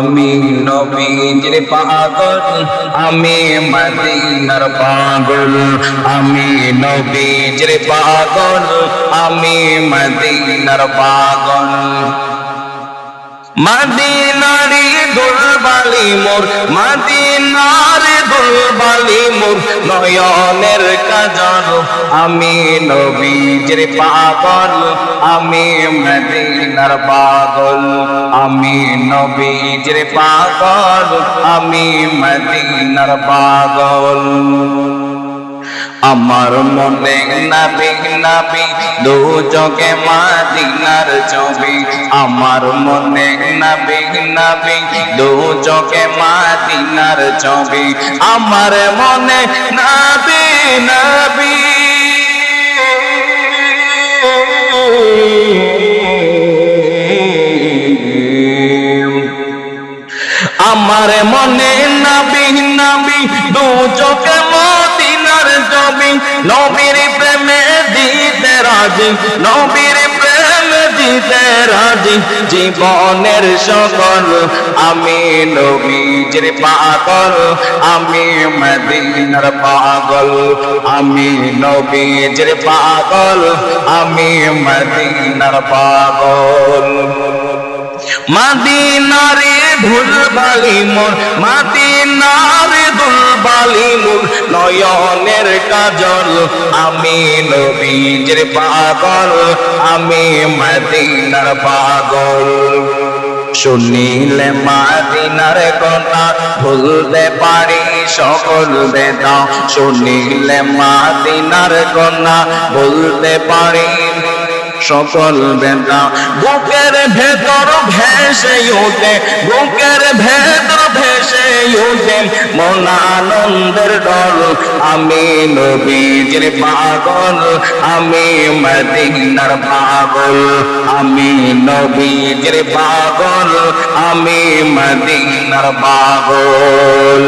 আমি নবীজির পাগল, আমি মদিনার পাগল। আমি নবীজির পাগল, আমি মদিনার পাগল। মদিনারি দুলবালি মোর, মদিনারি মোর নয়নের কাজল আমি নবীজির পাগল, আমি মদিনার পাগল। আমি নবীজির পাগল, আমি মদিনার পাগল। আমার মনে নাবি নাবি দু চোখে মাদিনার ছবি। আমার মনে নাবি নাবি দু চোখে মাদিনার ছবি। আমার মনে নাবি নাবি। আমার মনে নবীর প্রেমে দিতে রাজি, নবীর প্রেমে দিতে রাজি। জীবনের সকল আমি নবীজের পাগল, আমি মদিনার পাগল, আমি নবীজের পাগল, আমি মদিনার পাগল। মাদিনারে ধুল বালি মোর মাদিনারে মোর নয়নের কাজল, আমি নবীজের পাগল, আমি মদিনার পাগল। শুনিলে মাদিনার কথা ভুলতে পারি সকল বেদা শুনিলে মাদিনার কথা ভুলতে পারি সকল বেদা বুকের ভেতর ভেসে ওঠে, বুকের ভেতর ওঠে মন আনন্দের ডল আমি নবীজির পাগল, আমি মদিনার পাগল। আমি নবীজির পাগল, আমি মদিনার পাগল।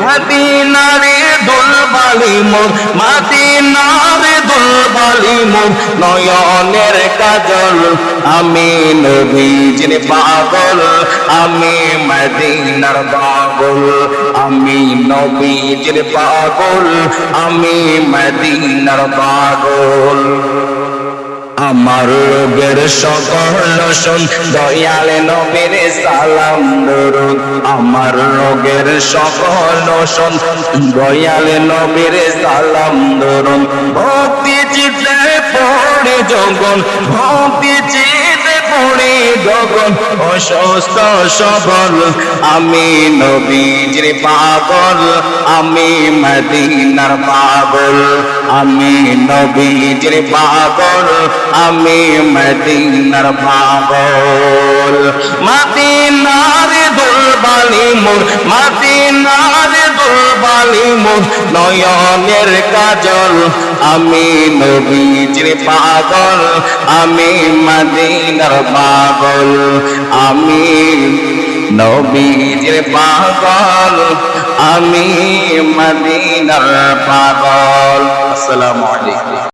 মদিনারে দুলবালি মোর, মদিনারে দুলবালি মোর, নয়নের কাজল। আমি নবীজির পাগল, আমি মদিনার পাগল। আমি নবীজির পাগল, আমি মদিনার পাগল। আমার রোগের সকল শোন দয়াল নবীর সালাম দরুন আমার রোগের সকল শোন দয়াল নবীর সালাম দরুন ভক্তি চিত্তে পড়ে জগন ভক্তি চিত্তে পড়ে গগন অসুস্থ সবল, আমি নবীজির পাগল, আমি মদিনার পাগল, আমি নবীজির পাগল, আমি মদিনার পাগল। মদিনার দুলবালি মোর, মদিনার দুলবালি মোর, নয়নের কাজল, আমি নবীজির পাগল আমি মদিনার পাগল আমি নবীর পাগল আমি মদিনার পাগল। আসসালামু আলাইকুম।